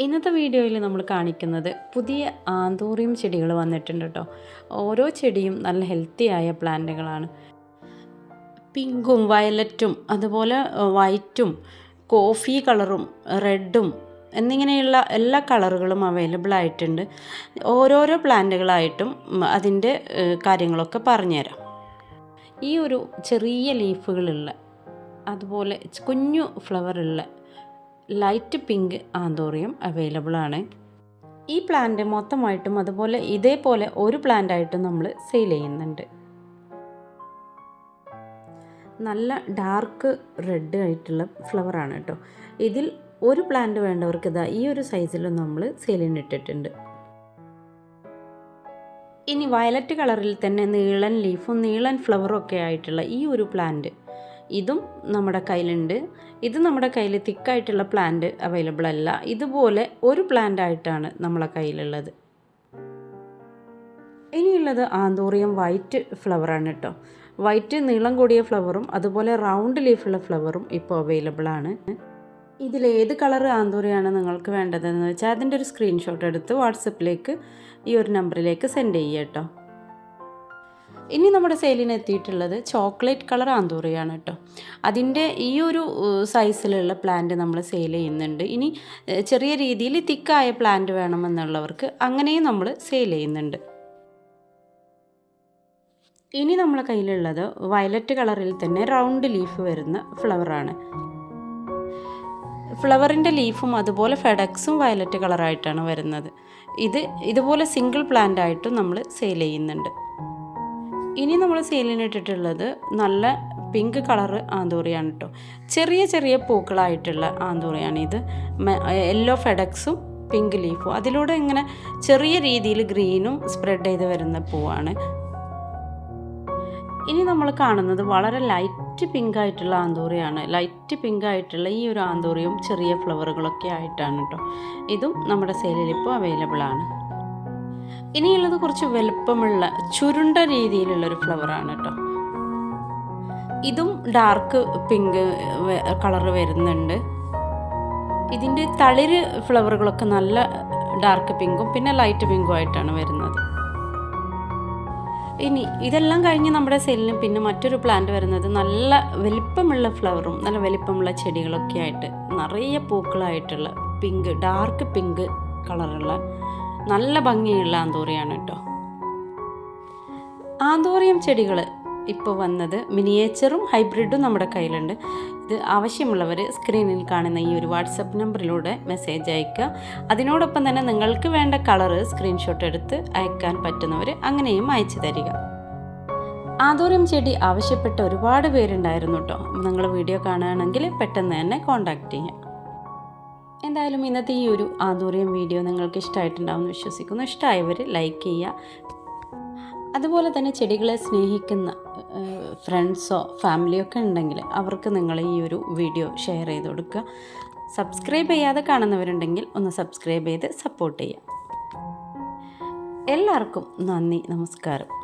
ഇന്നത്തെ വീഡിയോയിൽ നമ്മൾ കാണിക്കുന്നത് പുതിയ ആന്തൂറിയം ചെടികൾ വന്നിട്ടുണ്ട് കേട്ടോ ഓരോ ചെടിയും നല്ല ഹെൽത്തി ആയ പ്ലാന്റുകളാണ്. പിങ്കും വയലറ്റും അതുപോലെ വൈറ്റും കോഫി കളറും റെഡും എന്നിങ്ങനെയുള്ള എല്ലാ കളറുകളും അവൈലബിൾ ആയിട്ടുണ്ട്. ഓരോരോ പ്ലാന്റുകളായിട്ടും അതിന്റെ കാര്യങ്ങളൊക്കെ പറഞ്ഞുതരാം. ഈ ഒരു ചെറിയ ലീഫുകളുള്ള അതുപോലെ കുഞ്ഞു ഫ്ലവറുള്ള ലൈറ്റ് പിങ്ക് ആന്തോറിയം അവൈലബിൾ ആണ് ഈ പ്ലാന്റ് മൊത്തമായിട്ടും അതുപോലെ ഇതേപോലെ ഒരു പ്ലാന്റായിട്ടും നമ്മൾ സെയിൽ ചെയ്യുന്നുണ്ട്. നല്ല ഡാർക്ക് റെഡ് ആയിട്ടുള്ള ഫ്ലവറാണ് കേട്ടോ. ഇതിൽ ഒരു പ്ലാന്റ് വേണ്ടവർക്ക് ഇതാ ഈ ഒരു സൈസിൽ നമ്മൾ സെയിലിന് ഇട്ടിട്ടുണ്ട് ഇനി വയലറ്റ് കളറിൽ തന്നെ നീളൻ ലീഫും നീളൻ ഫ്ലവറും ഒക്കെ ആയിട്ടുള്ള ഈ ഒരു പ്ലാന്റ് ഇതും നമ്മുടെ കയ്യിലുണ്ട്. ഇത് നമ്മുടെ കയ്യിൽ തിക്കായിട്ടുള്ള പ്ലാന്റ് അവൈലബിൾ അല്ല. ഇതുപോലെ ഒരു പ്ലാന്റ് ആയിട്ടാണ് നമ്മളെ കയ്യിലുള്ളത്. ഇനിയുള്ളത് ആന്തോറിയം വൈറ്റ് ഫ്ലവറാണ് കേട്ടോ. വൈറ്റ് നീളം കൂടിയ ഫ്ലവറും അതുപോലെ റൗണ്ട് ലീഫുള്ള ഫ്ലവറും ഇപ്പോൾ അവൈലബിൾ ആണ്. ഇതിൽ ഏത് കളർ ആന്തോറിയാണ് നിങ്ങൾക്ക് വേണ്ടതെന്ന് വെച്ചാൽ അതിന്റെ ഒരു സ്ക്രീൻഷോട്ട് എടുത്ത് വാട്സപ്പിലേക്ക് ഈ ഒരു നമ്പറിലേക്ക് സെൻഡ് ചെയ്യുക കേട്ടോ. ഇനി നമ്മുടെ സെയിലിന് എത്തിയിട്ടുള്ളത് ചോക്ലേറ്റ് കളർ ആന്തൂറിയാണ് കേട്ടോ. അതിന്റെ ഈ ഒരു സൈസിലുള്ള പ്ലാന്റ് നമ്മൾ സെയിൽ ചെയ്യുന്നുണ്ട്. ഇനി ചെറിയ രീതിയിൽ തിക്കായ പ്ലാന്റ് വേണമെന്നുള്ളവർക്ക് അങ്ങനെയും നമ്മൾ സെയിൽ ചെയ്യുന്നുണ്ട്. ഇനി നമ്മളെ കയ്യിലുള്ളത് വയലറ്റ് കളറിൽ തന്നെ റൗണ്ട് ലീഫ് വരുന്ന ഫ്ലവറാണ് ഫ്ലവറിന്റെ ലീഫും അതുപോലെ ഫെഡക്സും വയലറ്റ് കളറായിട്ടാണ് വരുന്നത്. ഇത് ഇതുപോലെ സിംഗിൾ പ്ലാന്റ് ആയിട്ടും നമ്മൾ സെയിൽ ചെയ്യുന്നുണ്ട്. ഇനി നമ്മൾ സെയിലിന് ഇട്ടിട്ടുള്ളത് നല്ല പിങ്ക് കളറ് ആന്തൂറിയാണ് കേട്ടോ ചെറിയ ചെറിയ പൂക്കളായിട്ടുള്ള ആന്തൂറിയാണ് ഇത്. യെല്ലോ ഫെഡക്സും പിങ്ക് ലീഫും അതിലൂടെ ഇങ്ങനെ ചെറിയ രീതിയിൽ ഗ്രീനും സ്പ്രെഡ് ചെയ്ത് വരുന്ന പൂവാണ്. ഇനി നമ്മൾ കാണുന്നത് വളരെ ലൈറ്റ് പിങ്ക് ആയിട്ടുള്ള ആന്തൂറിയാണ്. ലൈറ്റ് പിങ്ക് ആയിട്ടുള്ള ഈ ഒരു ആന്തൂറിയും ചെറിയ ഫ്ലവറുകളൊക്കെ ആയിട്ടാണ് കേട്ടോ ഇതും നമ്മുടെ സെയിലിൽ ഇപ്പോൾ അവൈലബിൾ ആണ്. ഇനിയുള്ളത് കുറച്ച് വലുപ്പമുള്ള ചുരുണ്ട രീതിയിലുള്ള രീതിയിലുള്ളൊരു ഫ്ലവറാണ് കേട്ടോ ഇതും ഡാർക്ക് പിങ്ക് കളർ വരുന്നുണ്ട്. ഇതിന്റെ തളിര് ഫ്ലവറുകളൊക്കെ നല്ല ഡാർക്ക് പിങ്കും പിന്നെ ലൈറ്റ് പിങ്കും ആയിട്ടാണ് വരുന്നത്. ഇനി ഇതെല്ലാം കഴിഞ്ഞ് നമ്മുടെ സെല്ലിന് പിന്നെ മറ്റൊരു പ്ലാന്റ് വരുന്നത് നല്ല വലിപ്പമുള്ള ഫ്ലവറും നല്ല വലിപ്പമുള്ള ചെടികളൊക്കെ ആയിട്ട് നിറയെ പൂക്കളായിട്ടുള്ള പിങ്ക് ഡാർക്ക് പിങ്ക് കളറുള്ള നല്ല ഭംഗിയുള്ള ആന്തോറിയാണ് കേട്ടോ. ആന്തോറിയം ചെടികൾ ഇപ്പോൾ വന്നത് മിനിയേച്ചറും ഹൈബ്രിഡും നമ്മുടെ കയ്യിലുണ്ട്. ഇത് ആവശ്യമുള്ളവർ സ്ക്രീനിൽ കാണുന്ന ഈ ഒരു വാട്സപ്പ് നമ്പറിലൂടെ മെസ്സേജ് അയക്കുക. അതിനോടൊപ്പം തന്നെ നിങ്ങൾക്ക് വേണ്ട കളറ് സ്ക്രീൻഷോട്ട് എടുത്ത് അയക്കാൻ പറ്റുന്നവർ അങ്ങനെയും അയച്ചു തരിക. ആന്തോറിയം ചെടി ആവശ്യപ്പെട്ട ഒരുപാട് പേരുണ്ടായിരുന്നു കേട്ടോ. നിങ്ങൾ വീഡിയോ കാണുകയാണെങ്കിൽ പെട്ടെന്ന് തന്നെ കോൺടാക്റ്റ് ചെയ്യാം. എന്തായാലും ഇന്നത്തെ ഈ ഒരു ആന്തൂറിയം വീഡിയോ നിങ്ങൾക്ക് ഇഷ്ടമായിട്ടുണ്ടാവും എന്ന് വിശ്വസിക്കുന്നു. ഇഷ്ടമായവർ ലൈക്ക് ചെയ്യുക. അതുപോലെ തന്നെ ചെടികളെ സ്നേഹിക്കുന്ന ഫ്രണ്ട്സോ ഫാമിലിയോ ഒക്കെ ഉണ്ടെങ്കിൽ അവർക്ക് നിങ്ങൾ ഈ ഒരു വീഡിയോ ഷെയർ ചെയ്ത് കൊടുക്കുക. സബ്സ്ക്രൈബ് ചെയ്യാതെ കാണുന്നവരുണ്ടെങ്കിൽ ഒന്ന് സബ്സ്ക്രൈബ് ചെയ്ത് സപ്പോർട്ട് ചെയ്യുക. എല്ലാവർക്കും നന്ദി നമസ്കാരം.